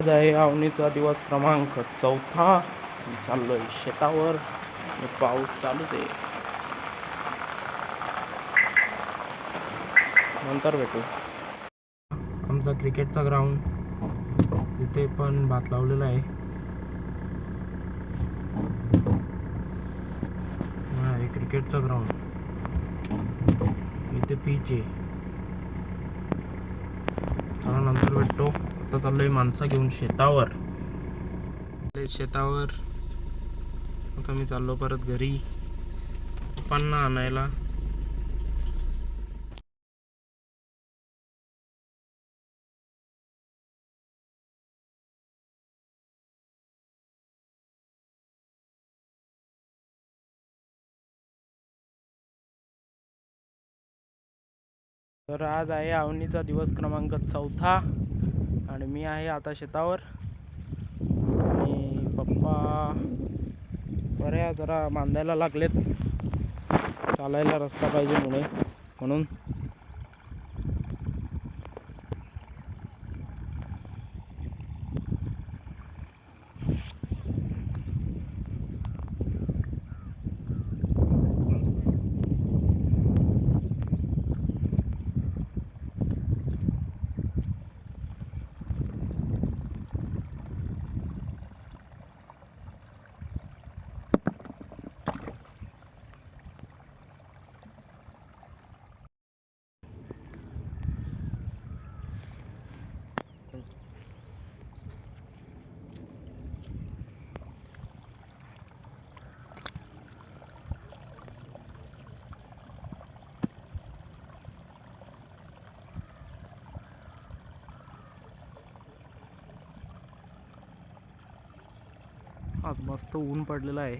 आज आहे अवनीचा दिवस क्रमांक चौथा. चाललोय शेतावर. आणि पाऊस चालूच आहे. नंतर भेटू. आमचा क्रिकेटचा ग्राउंड तिथे पण भात लावलेला आहे. आहे क्रिकेटचा ग्राउंड इथे पीच आहे. चला नंतर भेटतो. आता चाललोय माणसं घेऊन शेतावर. शेतावर. आता मी चाललो परत घरी. पप्पांना आणायला. तर आज आहे आवणीचा दिवस क्रमांक चौथा. आणि मी आहे आता शेतावर. आणि पप्पा बऱ्या जरा बांधायला लागलेत. चालायला रस्ता पाहिजे मुळे म्हणून. आज मस्त ऊन पडलेलं आहे.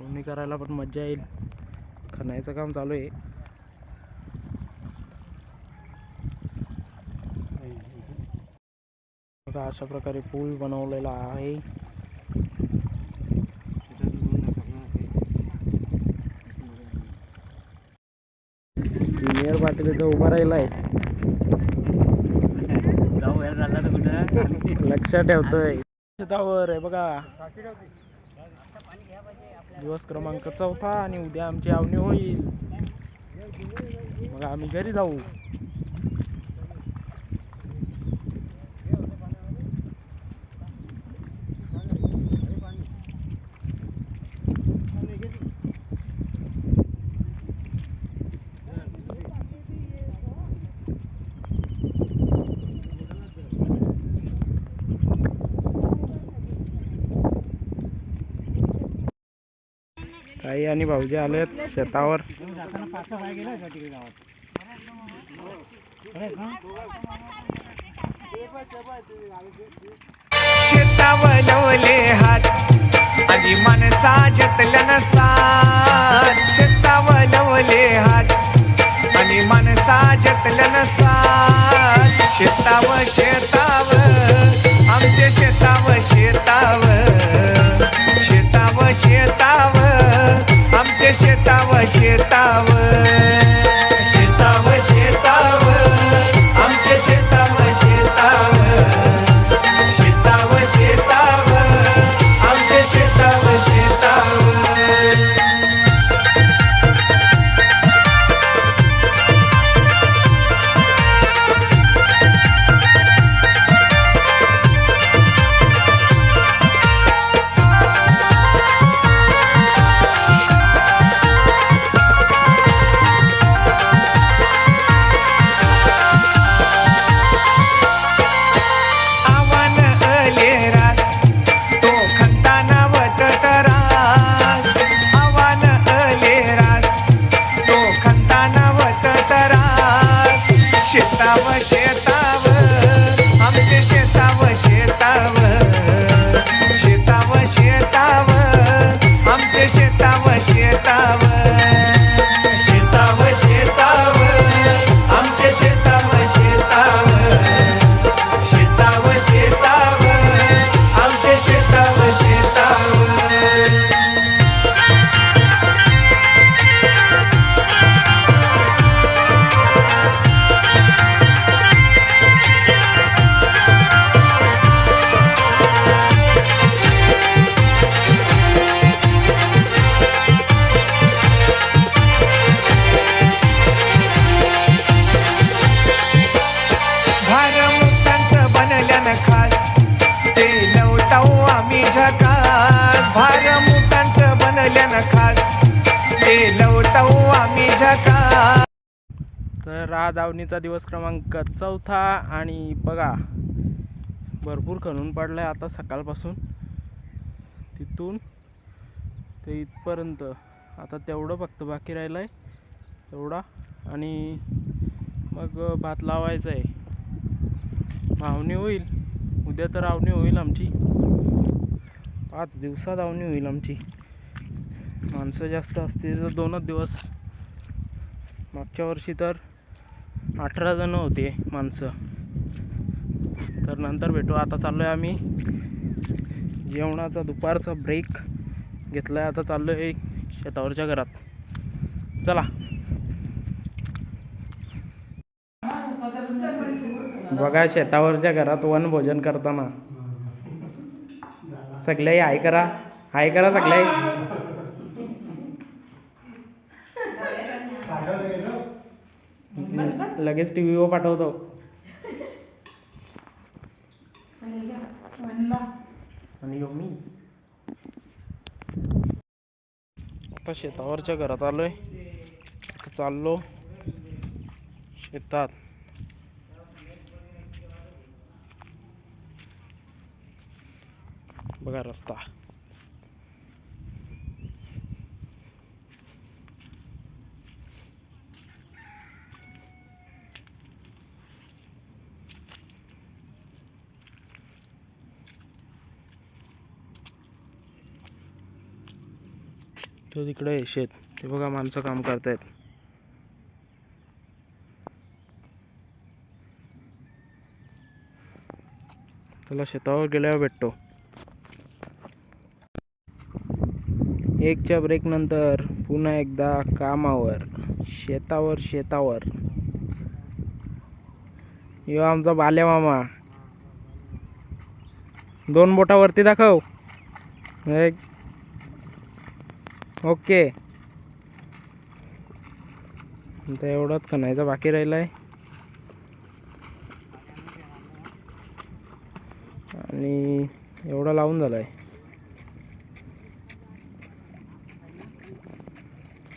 उन्ही करायला पण मज्जा येईल. खणायचं काम चालू आहे. बघा अशा प्रकारे पूल बनवलेला आहे. सिनियर पाटील इथं उभा राहिला आहे. लक्षात ठेवतोय. शेतावर आहे बघा. दिवस क्रमांक चौथा आणि उद्या आमची आवणी होईल. मग आम्ही घरी जाऊ. आई आणि भाऊजी आलेत शेतावर. शेतावलवले हात आणि माणसा जतलन साथ शेतावलवले हात आणि माणसा जतलन साथ शेताव शेताव शेताव शेताव pra mancheta. तर आज आवनीचा दिवस क्रमांक चौथा आणि बघा भरपूर खणून आहे आता सकाळपासून. तिथून ते इथपर्यंत. आता तेवढं फक्त बाकी राहिलं आहे तेवढा आणि मग भात लावायचा आहे आवणी होईल. उद्या तर आवणी होईल आमची. पाच दिवसात आवणी होईल आमची. माणसं जास्त असतील तर दोनच दिवस. मागच्या वर्षी तर अठरा जण होते माणसं. तर नंतर भेटू. आता चाललोय आम्ही जेवणाचा दुपारचा ब्रेक घेतलाय. आता चाललोय शेतावरच्या घरात. चला. बघा शेतावरच्या घरात वनभोजन करताना. सगळ्याही हाय करा. हाय करा सगळे. लगेच टी व्हीवर पाठवतो. आणि यो मी. आता शेतावरच्या घरात आलोय. चाललो. शेतात. बघा रस्ता. तो तिकडे आहे शेत. ते बघा माणसं काम करतायत. त्याला शेतावर गेल्यावर भेटतो. एकच्या ब्रेक नंतर पुन्हा एकदा कामावर. शेतावर शेतावर. यो आमचा बाल्या मामा. दोन बोटावरती दाखव. एक ओके. आता एवढंच खणायचं बाकी राहिलंय. आणि एवढा लावून झालाय.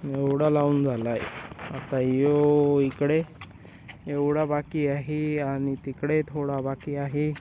एवढा लावून झालाय. आता यो इकडे एवढा बाकी आहे आणि तिकडे थोडा बाकी आहे.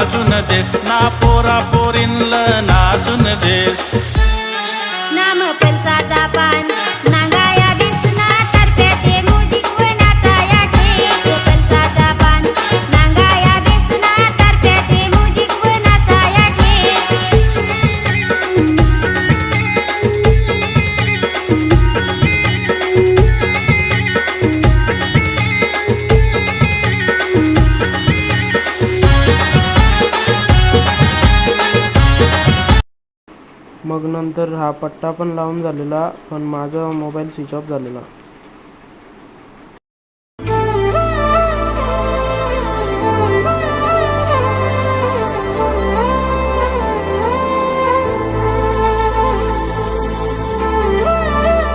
मोजिक वाजून देस ना पोरा पोरींल मग नंतर हा पट्टा पण लावून झालेला पण माझा मोबाईल स्विच ऑफ झालेला.